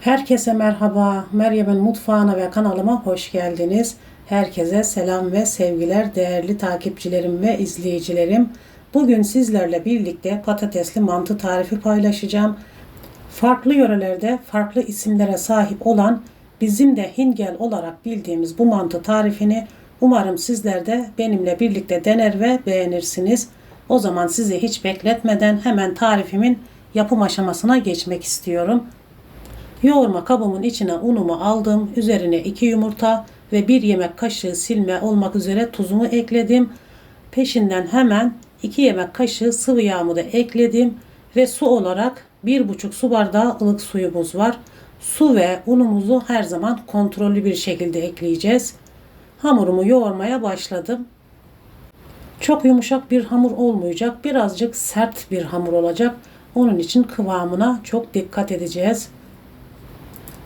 Herkese merhaba. Meryem'in mutfağına ve kanalıma hoş geldiniz. Herkese selam ve sevgiler değerli takipçilerim ve izleyicilerim. Bugün sizlerle birlikte patatesli mantı tarifi paylaşacağım. Farklı yörelerde farklı isimlere sahip olan bizim de hingel olarak bildiğimiz bu mantı tarifini umarım sizler de benimle birlikte dener ve beğenirsiniz. O zaman sizi hiç bekletmeden hemen tarifimin yapım aşamasına geçmek istiyorum. Yoğurma kabımın içine unumu aldım. Üzerine 2 yumurta ve 1 yemek kaşığı silme olmak üzere tuzumu ekledim. Peşinden hemen 2 yemek kaşığı sıvı yağımı da ekledim ve su olarak 1,5 su bardağı ılık suyumuz var. Su ve unumuzu her zaman kontrollü bir şekilde ekleyeceğiz. Hamurumu yoğurmaya başladım. Çok yumuşak bir hamur olmayacak. Birazcık sert bir hamur olacak. Onun için kıvamına çok dikkat edeceğiz.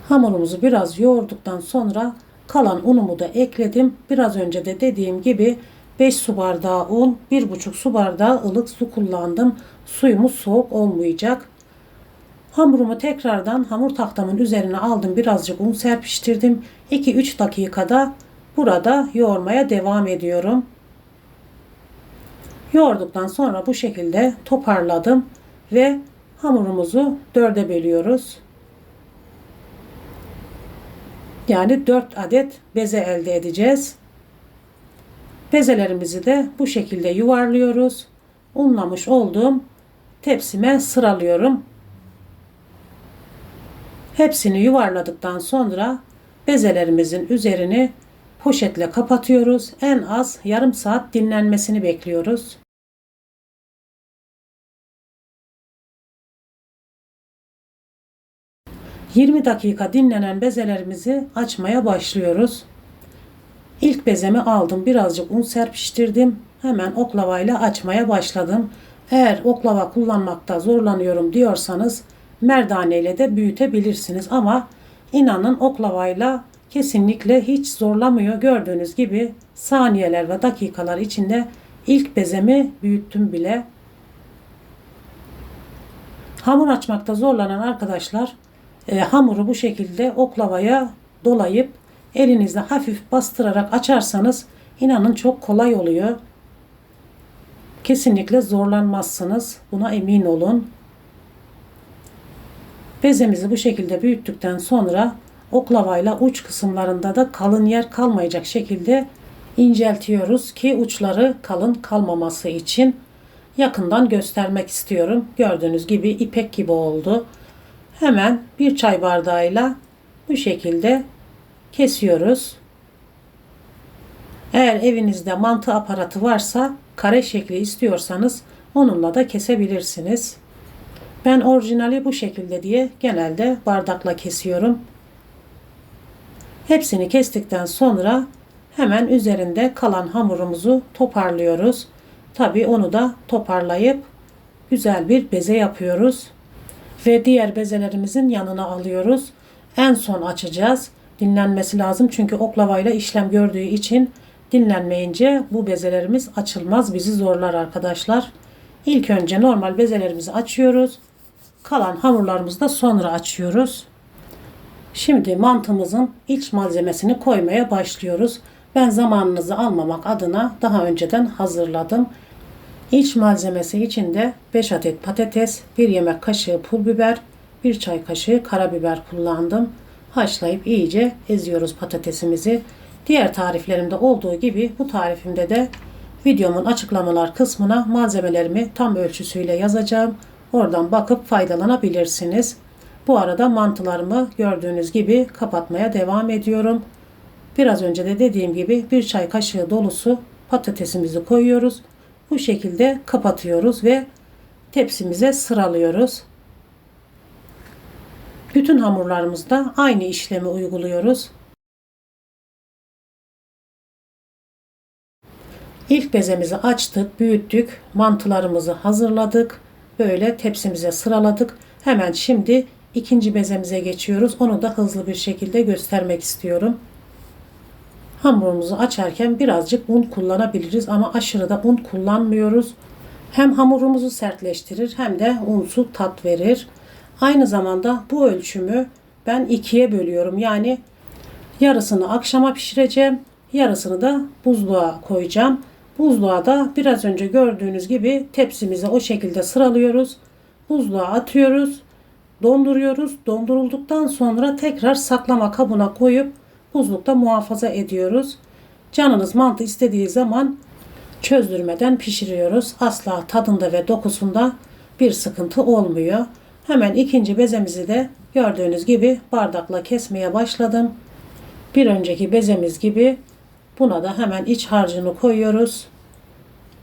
Hamurumuzu biraz yoğurduktan sonra kalan unumu da ekledim. Biraz önce de dediğim gibi 5 su bardağı un, 1,5 su bardağı ılık su kullandım. Suyumuz soğuk olmayacak. Hamurumu tekrardan hamur tahtamın üzerine aldım. Birazcık un serpiştirdim. 2-3 dakikada burada yoğurmaya devam ediyorum. Yoğurduktan sonra bu şekilde toparladım ve hamurumuzu dörde bölüyoruz. Yani 4 adet beze elde edeceğiz. Bezelerimizi de bu şekilde yuvarlıyoruz. Unlamış olduğum tepsime sıralıyorum. Hepsini yuvarladıktan sonra bezelerimizin üzerini poşetle kapatıyoruz. En az yarım saat dinlenmesini bekliyoruz. 20 dakika dinlenen bezelerimizi açmaya başlıyoruz. İlk bezemi aldım. Birazcık un serpiştirdim. Hemen oklavayla açmaya başladım. Eğer oklava kullanmakta zorlanıyorum diyorsanız merdane ile de büyütebilirsiniz ama inanın oklavayla kesinlikle hiç zorlamıyor. Gördüğünüz gibi saniyeler ve dakikalar içinde ilk bezemi büyüttüm bile. Hamur açmakta zorlanan arkadaşlar e, hamuru bu şekilde oklavaya dolayıp elinizle hafif bastırarak açarsanız inanın çok kolay oluyor. Kesinlikle zorlanmazsınız. Buna emin olun. Bezemizi bu şekilde büyüttükten sonra oklavayla uç kısımlarında da kalın yer kalmayacak şekilde inceltiyoruz ki uçları kalın kalmaması için yakından göstermek istiyorum. Gördüğünüz gibi ipek gibi oldu. Hemen bir çay bardağıyla bu şekilde kesiyoruz. Eğer evinizde mantı aparatı varsa kare şekli istiyorsanız onunla da kesebilirsiniz. Ben orijinali bu şekilde diye genelde bardakla kesiyorum. Hepsini kestikten sonra hemen üzerinde kalan hamurumuzu toparlıyoruz. Tabi onu da toparlayıp güzel bir beze yapıyoruz ve diğer bezelerimizin yanına alıyoruz. En son açacağız. Dinlenmesi lazım çünkü oklavayla işlem gördüğü için dinlenmeyince bu bezelerimiz açılmaz. Bizi zorlar arkadaşlar. İlk önce normal bezelerimizi açıyoruz. Kalan hamurlarımızı da sonra açıyoruz. Şimdi mantımızın iç malzemesini koymaya başlıyoruz. Ben zamanınızı almamak adına daha önceden hazırladım. İç malzemesi içinde 5 adet patates, 1 yemek kaşığı pul biber, 1 çay kaşığı karabiber kullandım. Haşlayıp iyice eziyoruz patatesimizi. Diğer tariflerimde olduğu gibi bu tarifimde de videomun açıklamalar kısmına malzemelerimi tam ölçüsüyle yazacağım. Oradan bakıp faydalanabilirsiniz. Bu arada mantılarımı gördüğünüz gibi kapatmaya devam ediyorum. Biraz önce de dediğim gibi bir çay kaşığı dolusu patatesimizi koyuyoruz. Bu şekilde kapatıyoruz ve tepsimize sıralıyoruz. Bütün hamurlarımızda aynı işlemi uyguluyoruz. İlk bezemizi açtık, büyüttük, mantılarımızı hazırladık. Böyle tepsimize sıraladık. Hemen şimdi ikinci bezemize geçiyoruz. Onu da hızlı bir şekilde göstermek istiyorum. Hamurumuzu açarken birazcık un kullanabiliriz ama aşırı da un kullanmıyoruz. Hem hamurumuzu sertleştirir hem de unsu tat verir. Aynı zamanda bu ölçümü ben ikiye bölüyorum. Yani yarısını akşama pişireceğim. Yarısını da buzluğa koyacağım. Buzluğa da biraz önce gördüğünüz gibi tepsimize o şekilde sıralıyoruz. Buzluğa atıyoruz. Donduruyoruz. Dondurulduktan sonra tekrar saklama kabına koyup buzlukta muhafaza ediyoruz. Canınız mantı istediği zaman çözdürmeden pişiriyoruz. Asla tadında ve dokusunda bir sıkıntı olmuyor. Hemen ikinci bezemizi de gördüğünüz gibi bardakla kesmeye başladım. Bir önceki bezemiz gibi buna da hemen iç harcını koyuyoruz.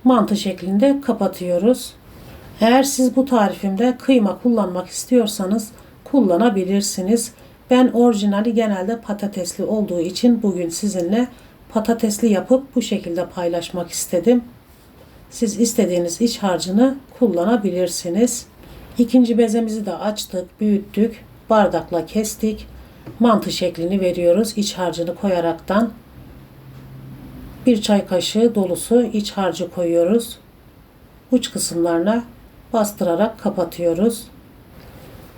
Mantı şeklinde kapatıyoruz. Eğer siz bu tarifimde kıyma kullanmak istiyorsanız kullanabilirsiniz. Ben orijinali genelde patatesli olduğu için bugün sizinle patatesli yapıp bu şekilde paylaşmak istedim. Siz istediğiniz iç harcını kullanabilirsiniz. İkinci bezemizi de açtık, büyüttük, bardakla kestik. Mantı şeklini veriyoruz iç harcını koyaraktan. Bir çay kaşığı dolusu iç harcı koyuyoruz. Uç kısımlarına bastırarak kapatıyoruz.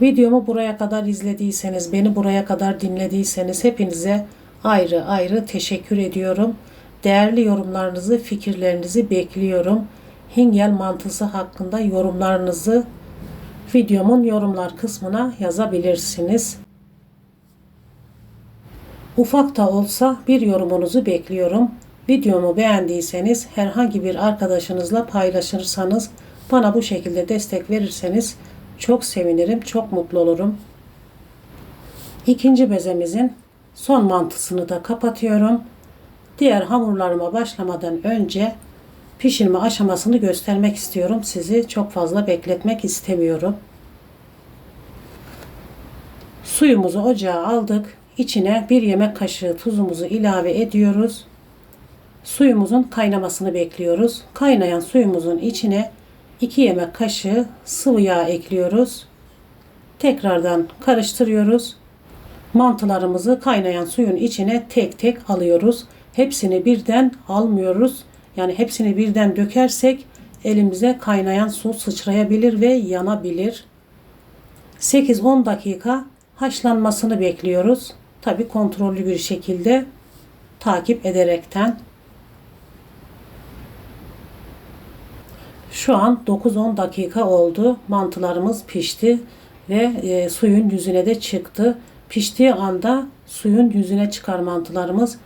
Videomu buraya kadar izlediyseniz, beni buraya kadar dinlediyseniz hepinize ayrı ayrı teşekkür ediyorum. Değerli yorumlarınızı, fikirlerinizi bekliyorum. Hingel mantısı hakkında yorumlarınızı videomun yorumlar kısmına yazabilirsiniz. Ufak da olsa bir yorumunuzu bekliyorum. Videomu beğendiyseniz herhangi bir arkadaşınızla paylaşırsanız bana bu şekilde destek verirseniz çok sevinirim, çok mutlu olurum. İkinci bezemizin son mantısını da kapatıyorum. Diğer hamurlarıma başlamadan önce pişirme aşamasını göstermek istiyorum. Sizi çok fazla bekletmek istemiyorum. Suyumuzu ocağa aldık. İçine bir yemek kaşığı tuzumuzu ilave ediyoruz. Suyumuzun kaynamasını bekliyoruz. Kaynayan suyumuzun içine 2 yemek kaşığı sıvı yağ ekliyoruz. Tekrardan karıştırıyoruz. Mantılarımızı kaynayan suyun içine tek tek alıyoruz. Hepsini birden almıyoruz. Yani hepsini birden dökersek elimize kaynayan su sıçrayabilir ve yanabilir. 8-10 dakika haşlanmasını bekliyoruz. Tabi kontrollü bir şekilde takip ederekten. Şu an 9-10 dakika oldu. Mantılarımız pişti ve e, suyun yüzüne de çıktı. Piştiği anda suyun yüzüne çıkar mantılarımız.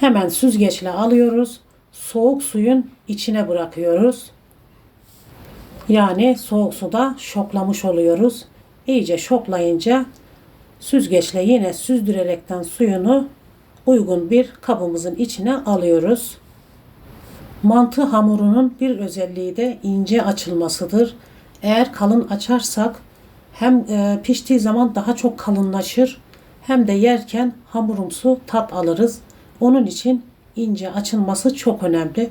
Hemen süzgeçle alıyoruz. Soğuk suyun içine bırakıyoruz. Yani soğuk suda şoklamış oluyoruz. İyice şoklayınca süzgeçle yine süzdürerekten suyunu uygun bir kabımızın içine alıyoruz. Mantı hamurunun bir özelliği de ince açılmasıdır. Eğer kalın açarsak hem e, piştiği zaman daha çok kalınlaşır hem de yerken hamurumsu tat alırız. Onun için ince açılması çok önemli.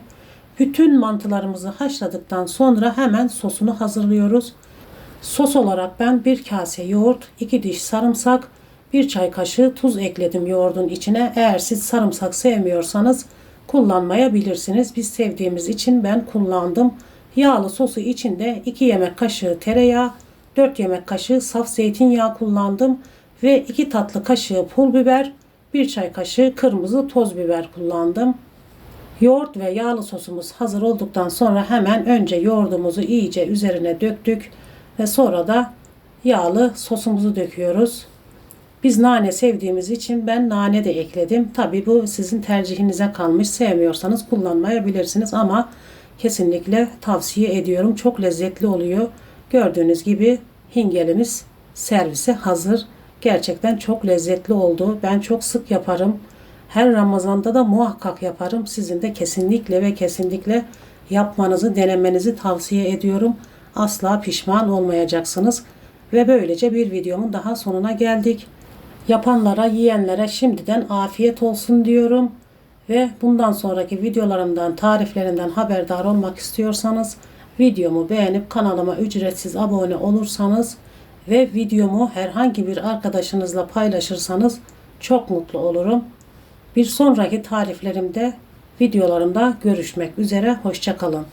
Bütün mantılarımızı haşladıktan sonra hemen sosunu hazırlıyoruz. Sos olarak ben bir kase yoğurt, iki diş sarımsak, bir çay kaşığı tuz ekledim yoğurdun içine. Eğer siz sarımsak sevmiyorsanız kullanmayabilirsiniz. Biz sevdiğimiz için ben kullandım. Yağlı sosu içinde 2 yemek kaşığı tereyağı, 4 yemek kaşığı saf zeytinyağı kullandım ve 2 tatlı kaşığı pul biber, 1 çay kaşığı kırmızı toz biber kullandım. Yoğurt ve yağlı sosumuz hazır olduktan sonra hemen önce yoğurdumuzu iyice üzerine döktük ve sonra da yağlı sosumuzu döküyoruz. Biz nane sevdiğimiz için ben nane de ekledim. Tabi bu sizin tercihinize kalmış. Sevmiyorsanız kullanmayabilirsiniz ama kesinlikle tavsiye ediyorum. Çok lezzetli oluyor. Gördüğünüz gibi hingelimiz servise hazır. Gerçekten çok lezzetli oldu. Ben çok sık yaparım. Her Ramazan'da da muhakkak yaparım. Sizin de kesinlikle ve kesinlikle yapmanızı, denemenizi tavsiye ediyorum. Asla pişman olmayacaksınız. Ve böylece bir videomun daha sonuna geldik. Yapanlara, yiyenlere şimdiden afiyet olsun diyorum. Ve bundan sonraki videolarımdan, tariflerinden haberdar olmak istiyorsanız videomu beğenip kanalıma ücretsiz abone olursanız ve videomu herhangi bir arkadaşınızla paylaşırsanız çok mutlu olurum. Bir sonraki tariflerimde, videolarımda görüşmek üzere. Hoşçakalın.